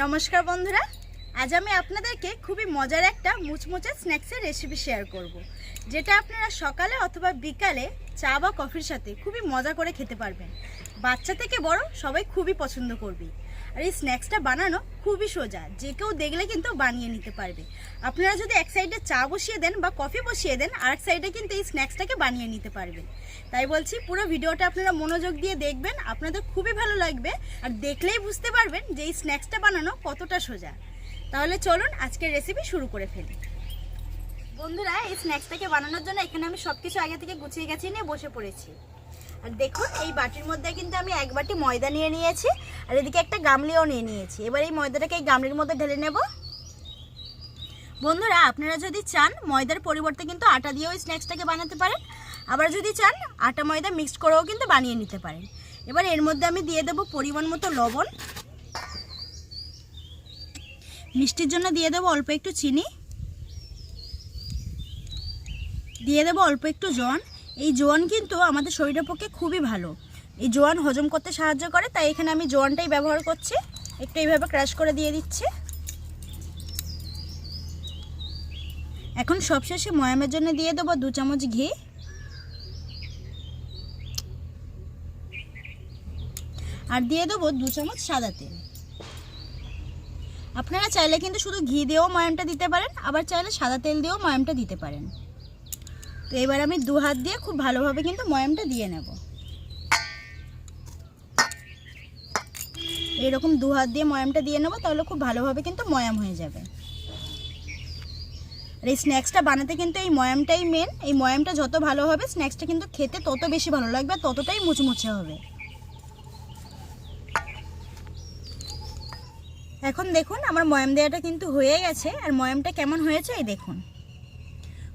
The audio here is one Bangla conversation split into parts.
নমস্কার বন্ধুরা, আজ আমি আপনাদেরকে খুবই মজার একটা মুচমুচে স্ন্যাক্সের রেসিপি শেয়ার করব। যেটা আপনারা সকালে অথবা বিকালে চা বা কফির সাথে খুবই মজা করে খেতে পারবেন বাচ্চা থেকে বড় সবাই খুবই পছন্দ করবে আর এই স্ন্যাক্সটা বানানো খুবই সোজা। যে কেউ দেখলে কিন্তু বানিয়ে নিতে পারবে। আপনারা যদি এক সাইডে চা বসিয়ে দেন বা কফি বসিয়ে দেন আর এক সাইডে কিন্তু এই স্ন্যাক্সটাকে বানিয়ে নিতে পারবেন। তাই বলছি, পুরো ভিডিওটা আপনারা মনোযোগ দিয়ে দেখবেন, আপনাদের খুবই ভালো লাগবে। আর দেখলেই বুঝতে পারবেন যে এই স্ন্যাক্সটা বানানো কতটা সোজা। তাহলে চলুন আজকের রেসিপি শুরু করে ফেলি। বন্ধুরা, এই স্ন্যাক্সটাকে বানানোর জন্য এখানে আমি সব কিছু আগে থেকে গুছিয়ে গেছি, নিয়ে বসে পড়েছি। আর দেখুন, এই বাটির মধ্যে কিন্তু আমি এক বাটি ময়দা নিয়ে নিয়েছি, আর এদিকে একটা গামলিও নিয়ে নিয়েছি। এবার এই ময়দাটাকে এই গামলির মধ্যে ঢেলে নেব। বন্ধুরা, আপনারা যদি চান, ময়দার পরিবর্তে কিন্তু আটা দিয়েও স্ন্যাক্সটাকে বানাতে পারেন। আবার যদি চান, আটা ময়দা মিক্সড করেও কিন্তু বানিয়ে নিতে পারেন। এবার এর মধ্যে আমি দিয়ে দেবো পরিমাণ মতো লবণ। মিষ্টির জন্য দিয়ে দেবো অল্প একটু চিনি। দিয়ে দেবো অল্প একটু জোয়ান এই জোয়ান কিন্তু আমাদের শরীরের পক্ষে খুবই ভালো। এই জোয়ান হজম করতে সাহায্য করে, তাই এখানে আমি জোয়ানটাই ব্যবহার করছি। একটু এইভাবে ক্রাশ করে দিয়ে দিচ্ছি। এখন সবশেষে ময়ামের জন্য দিয়ে দেবো দু চামচ ঘি। আর দিয়ে দেবো দু চামচ সাদা তেল। আপনারা চাইলে কিন্তু শুধু ঘি দিয়েও ময়ামটা দিতে পারেন, আবার চাইলে সাদা তেল দিয়েও ময়ামটা দিতে পারেন। তো এবার আমি দু হাত দিয়ে খুব ভালোভাবে কিন্তু ময়ামটা দিয়ে নেব। এরকম দু হাত দিয়ে ময়ামটা দিয়ে নেব, তাহলে খুব ভালোভাবে কিন্তু ময়াম হয়ে যাবে। আর এই স্ন্যাক্সটা বানাতে কিন্তু এই ময়ামটাই মেন এই ময়ামটা যত ভালো হবে, স্ন্যাক্সটা কিন্তু খেতে তত বেশি ভালো লাগবে, ততটাই মুচমুচে হবে। এখন দেখুন, আমার ময়াম দেওয়াটা কিন্তু হয়ে গেছে। আর ময়ামটা কেমন হয়েছে, এই দেখুন।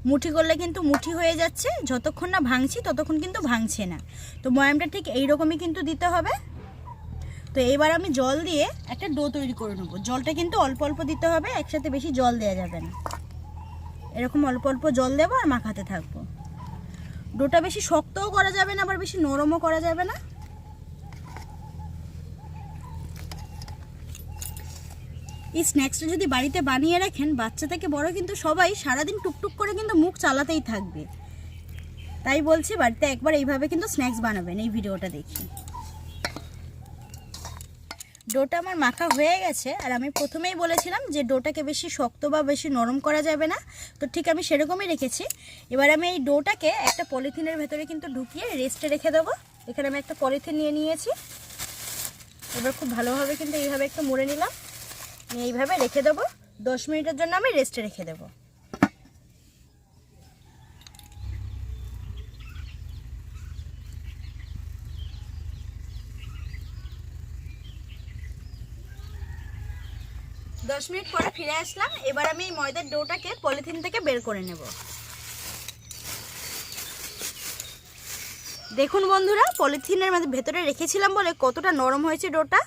মুঠি করলে কিন্তু মুঠি হয়ে যাচ্ছে। যতক্ষণ না ভাঙছি, ততক্ষণ কিন্তু ভাঙছে না। তো ময়ামটা ঠিক এইরকমই কিন্তু দিতে হবে। তো এবার আমি জল দিয়ে একটা ডো তৈরি করে নেব। জলটা কিন্তু অল্প অল্প দিতে হবে, একসাথে বেশি জল দেওয়া যাবে না। এরকম অল্প অল্প জল দেবো আর মাখাতে থাকব। ডোটা বেশি শক্তও করা যাবে না, আবার বেশি নরমও করা যাবে না। এই স্ন্যাক্সটা যদি বাড়িতে বানিয়ে রাখেন, বাচ্চা থেকে বড় কিন্তু সবাই সারাদিন টুকটুক করে কিন্তু মুখ চালাতেই থাকবে। তাই বলছি, বাড়িতে একবার এইভাবে কিন্তু স্ন্যাক্স বানাবেন, এই ভিডিওটা দেখি। ডোটা আমার মাখা হয়ে গেছে, আর আমি প্রথমেই বলেছিলাম যে ডোটাকে বেশি শক্ত বা বেশি নরম করা যাবে না। তো ঠিক আমি সেরকমই রেখেছি। এবার আমি এই ডোটাকে একটা পলিথিনের ভেতরে কিন্তু ঢুকিয়ে রেস্টে রেখে দেবো। এখানে আমি একটা পলিথিন নিয়ে নিয়েছি। এবার খুব ভালোভাবে কিন্তু এইভাবে একটু মুড়ে নিলাম। আমি এইভাবে রেখে দেবো। দশ মিনিটের জন্য আমি রেস্টে রেখে দেবো। দশ মিনিট পরে ফিরে আসলাম। এবার আমি ময়দার ডোটাকে পলিথিন থেকে বের করে নেব। দেখুন বন্ধুরা, পলিথিনের মধ্যে ভেতরে রেখেছিলাম বলে কতটা নরম হয়েছে ডোটা।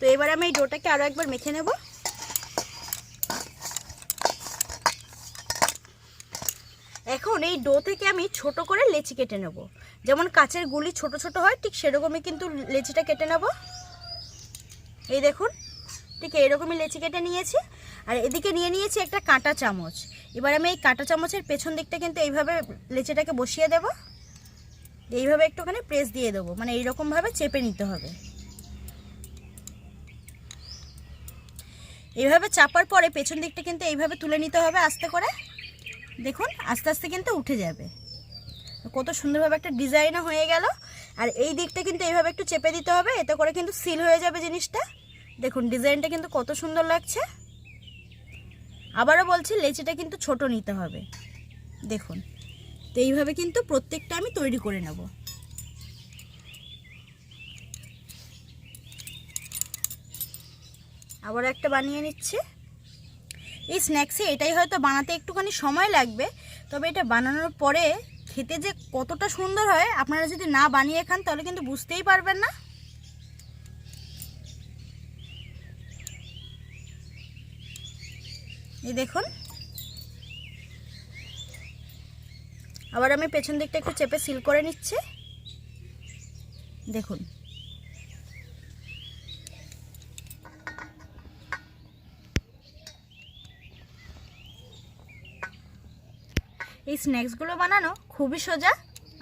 তো এবার আমি এই ডোটাকে আরও একবার মেখে নেব। এখন এই ডো থেকে আমি ছোট করে লেচি কেটে নেব। যেমন কাচের গুলি ছোট ছোট হয়, ঠিক সেরকমই কিন্তু লেচিটা কেটে নেব। এই দেখুন, ঠিক এইরকমই লেচি কেটে নিয়েছি। আর এদিকে নিয়ে নিয়েছি একটা কাঁটা চামচ। এবার আমি এই কাঁটা চামচের পেছন দিকটা কিন্তু এইভাবে লেচিটাকে বসিয়ে দেব। এইভাবে একটুখানি প্রেস দিয়ে দেবো। মানে এইরকমভাবে চেপে নিতে হবে। এইভাবে চাপার পরে পেছন দিকটা কিন্তু এইভাবে তুলে নিতে হবে আস্তে করে। দেখুন, আস্তে আস্তে কিন্তু উঠে যাবে। কত সুন্দরভাবে একটা ডিজাইনও হয়ে গেল। আর এই দিকটা কিন্তু এইভাবে একটু চেপে দিতে হবে, এতে করে কিন্তু সিল হয়ে যাবে জিনিসটা। দেখুন, ডিজাইনটা কিন্তু কত সুন্দর লাগছে। আবারও বলছি, লেচিটা কিন্তু ছোট নিতে হবে। দেখুন, তো এইভাবে কিন্তু প্রত্যেকটা আমি তৈরি করে নেব। আবার একটা বানিয়ে নিচ্ছে। এই স্ন্যাক্সে এটাই হয়তো বানাতে একটুখানি সময় লাগবে, তবে এটা বানানোর পরে খেতে যে কতটা সুন্দর হয়, আপনারা যদি না বানিয়ে খান তাহলে কিন্তু বুঝতেই পারবেন না। এই দেখুন। আবার আমি পেছন দিকটা একটু চেপে সিল করে নিচ্ছি। দেখুন। এই স্ন্যাক্সগুলো বানানো খুবই সোজা।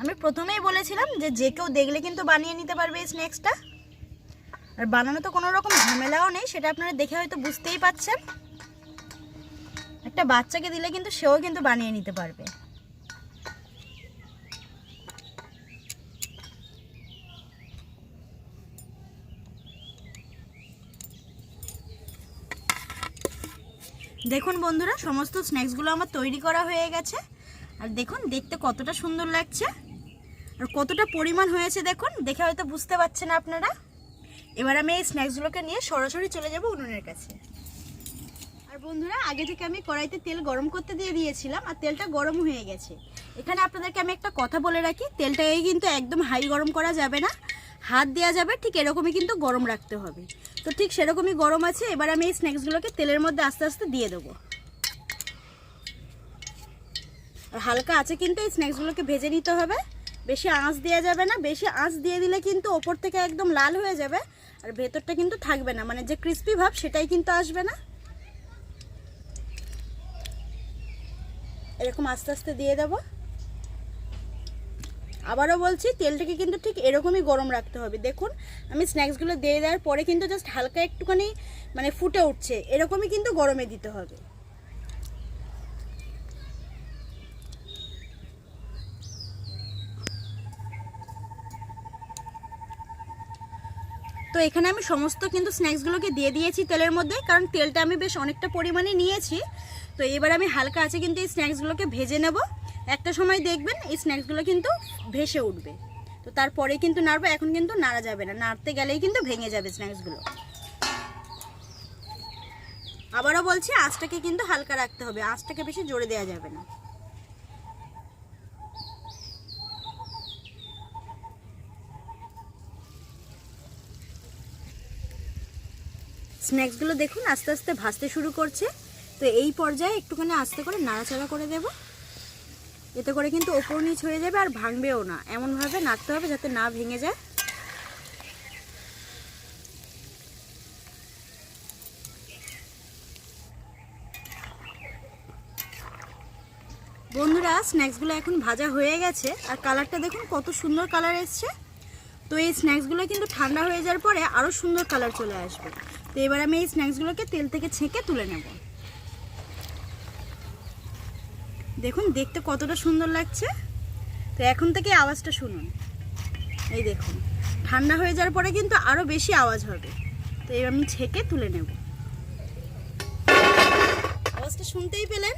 আমি প্রথমেই বলেছিলাম যে যে কেউ দেখলে কিন্তু বানিয়ে নিতে পারবে এই স্ন্যাক্সটা আর বানানো তো কোনো রকম ঝামেলাও নেই, সেটা আপনারা দেখে হয়তো বুঝতেই পাচ্ছেন। একটা বাচ্চাকে দিলে কিন্তু সেও কিন্তু বানিয়ে নিতে পারবে। দেখুন বন্ধুরা, সমস্ত স্ন্যাক্সগুলো আমার তৈরি করা হয়ে গেছে। আর দেখুন, দেখতে কতটা সুন্দর লাগছে। আর কতটা পরিমাণ হয়েছে দেখুন, দেখে হয়তো বুঝতে পারছেন আপনারা। এবার আমি এই স্ন্যাক্সগুলোকে নিয়ে সরাসরি চলে যাব উনুনের কাছে। আর বন্ধুরা, আগে থেকে আমি কড়াইতে তেল গরম করতে দিয়ে দিয়েছিলাম, আর তেলটা গরম হয়ে গেছে। এখানে আপনাদেরকে আমি একটা কথা বলে রাখি তেলটাকে কিন্তু একদম হাই গরম করা যাবে না। হাত দেওয়া যাবে, ঠিক এরকমই কিন্তু গরম রাখতে হবে। তো ঠিক সেরকমই গরম আছে, এবার আমি এই স্ন্যাক্সগুলোকে তেলের মধ্যে আস্তে আস্তে দিয়ে দেবো আর হালকা আছে কিন্তু এই স্ন্যাক্সগুলোকে ভেজে নিতে হবে। বেশি আঁচ দেওয়া যাবে না, বেশি আঁচ দিয়ে দিলে কিন্তু ওপর থেকে একদম লাল হয়ে যাবে আর ভেতরটা কিন্তু থাকবে না মানে যে ক্রিস্পি ভাব সেটাই কিন্তু আসবে না। এরকম আস্তে আস্তে দিয়ে দেব। আবারও বলছি, তেলটাকে কিন্তু ঠিক এরকমই গরম রাখতে হবে। দেখুন, আমি স্ন্যাক্সগুলো দিয়ে দেওয়ার পরে কিন্তু জাস্ট হালকা একটুখানি মানে ফুটে উঠছে, এরকমই কিন্তু গরমে দিতে হবে। তো এখানে আমি সমস্ত কিন্তু স্ন্যাক্সগুলোকে দিয়ে দিয়েছি তেলের মধ্যে, কারণ তেলটা আমি বেশ অনেকটা পরিমাণে নিয়েছি। তো এবার আমি হালকা আছে কিন্তু এই স্ন্যাক্সগুলোকে ভেজে নেব। একটা সময় দেখবেন এই স্ন্যাক্সগুলো কিন্তু ভেসে উঠবে। তো তারপরে কিন্তু নাড়বো, এখন কিন্তু নাড়া যাবে না। নাড়তে গেলেই কিন্তু ভেঙে যাবে স্ন্যাক্সগুলো আবারও বলছি, আঁচটাকে কিন্তু হালকা রাখতে হবে। আঁচটাকে বেশি জোরে দেওয়া যাবে না। স্ন্যাক্সগুলো দেখুন, আস্তে আস্তে ভাজতে শুরু করছে। তো এই পর্যায়ে একটুখানি আস্তে করে নাড়াচাড়া করে দেব। এতে করে কিন্তু ওপর নিচ হয়ে যাবে আর ভাঙবেও না। এমনভাবে নাড়তে হবে যাতে না ভেঙে যায়। বন্ধুরা, স্ন্যাক্সগুলো এখন ভাজা হয়ে গেছে। আর কালারটা দেখুন, কত সুন্দর কালার এসছে। তো এই স্ন্যাক্সগুলো কিন্তু ঠান্ডা হয়ে যাওয়ার পরে আরও সুন্দর কালার চলে আসবে। তো এবার আমি এই স্ন্যাক্সগুলোকে তেল থেকে ছেঁকে তুলে নেব। দেখুন, দেখতে কতটা সুন্দর লাগছে। তো এখন থেকে আওয়াজটা শুনুন। এই দেখুন, ঠান্ডা হয়ে যাওয়ার পরে কিন্তু আরও বেশি আওয়াজ হবে। তো এবার আমি ছেঁকে তুলে নেব। আওয়াজটা শুনতেই পেলেন?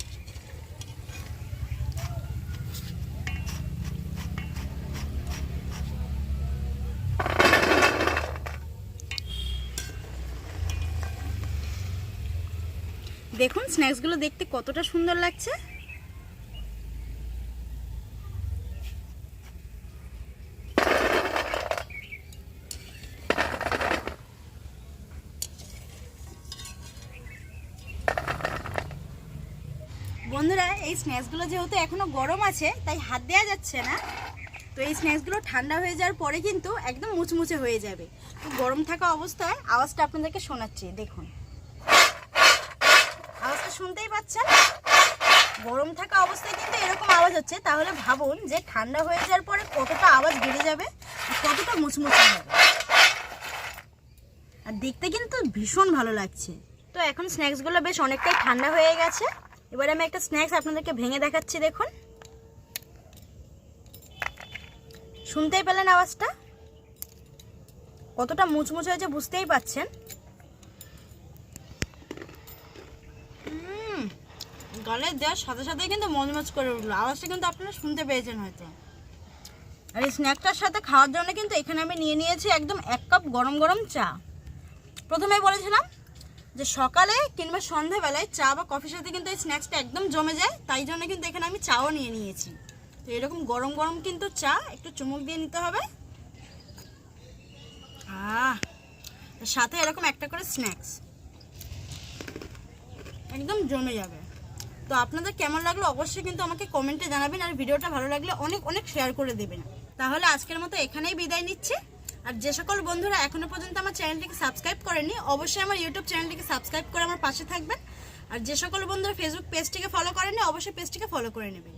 দেখুন স্ন্যাক্সগুলো দেখতে কতটা সুন্দর লাগছে। বন্ধুরা, এই স্ন্যাক্সগুলো যেহেতু এখনও গরম আছে, তাই হাত দেওয়া যাচ্ছে না। তো এই স্ন্যাক্সগুলো ঠান্ডা হয়ে যাওয়ার পরে কিন্তু একদম মুচমুচে হয়ে যাবে। তো গরম থাকা অবস্থায় আওয়াজটা আপনাদেরকে শোনাচ্ছি, দেখুন। শুনতেই পাচ্ছেন? গরম থাকা অবস্থায় কিন্তু এরকম আওয়াজ হচ্ছে। তাহলে ভাবুন যে ঠান্ডা হয়ে যাওয়ার পরে কতটা আওয়াজ বেড়ে যাবে কতটা মুচমুচে হবে। আর দেখতে কিন্তু ভীষণ ভালো লাগছে। তো এখন স্ন্যাক্সগুলো বেশ অনেকটাই ঠান্ডা হয়ে গেছে। এবার আমি একটা স্ন্যাক্স আপনাদেরকে ভেঙে দেখাচ্ছি, দেখুন। শুনতেই পেলেন আওয়াজটা? কতটা মুচমুচে হয়েছে বুঝতেই পাচ্ছেন? গালে দেওয়ার সাথে সাথে কিন্তু মজমজ করে উঠল। আওয়াজটা কিন্তু আপনারা শুনতে পেয়েছেন হয়তো। আর এই স্ন্যাকটার সাথে খাওয়ার জন্য কিন্তু এখানে আমি নিয়ে নিয়েছি একদম এক কাপ গরম গরম চা। প্রথমে বলেছিলাম যে সকালে কিংবা সন্ধ্যাবেলায় চা বা কফির সাথে কিন্তু এই স্ন্যাক্সটা একদম জমে যায়, তাই জন্য কিন্তু এখানে আমি চাও নিয়ে নিয়েছি। তো এরকম গরম গরম কিন্তু চা, একটু চুমুক দিয়ে নিতে হবে। সাথে এরকম একটা করে স্ন্যাক্স। একদম জমে যাবে। তো আপনাদের কেমন লাগল অবশ্যই কিন্তু আমাকে কমেন্টে জানাবেন, আর ভিডিওটা ভালো লাগলে অনেক অনেক শেয়ার করে দেবেন। তাহলে আজকের মতো এখানেই বিদায় নিচ্ছি। আর যে সকল বন্ধুরা এখনও পর্যন্ত আমার চ্যানেলটিকে সাবস্ক্রাইব করেনি অবশ্যই আমার ইউটিউব চ্যানেলটিকে সাবস্ক্রাইব করে আমার পাশে থাকবেন। আর যে সকল বন্ধুরা ফেসবুক পেজটিকে ফলো করেনি অবশ্যই পেজটিকে ফলো করে নেবেন।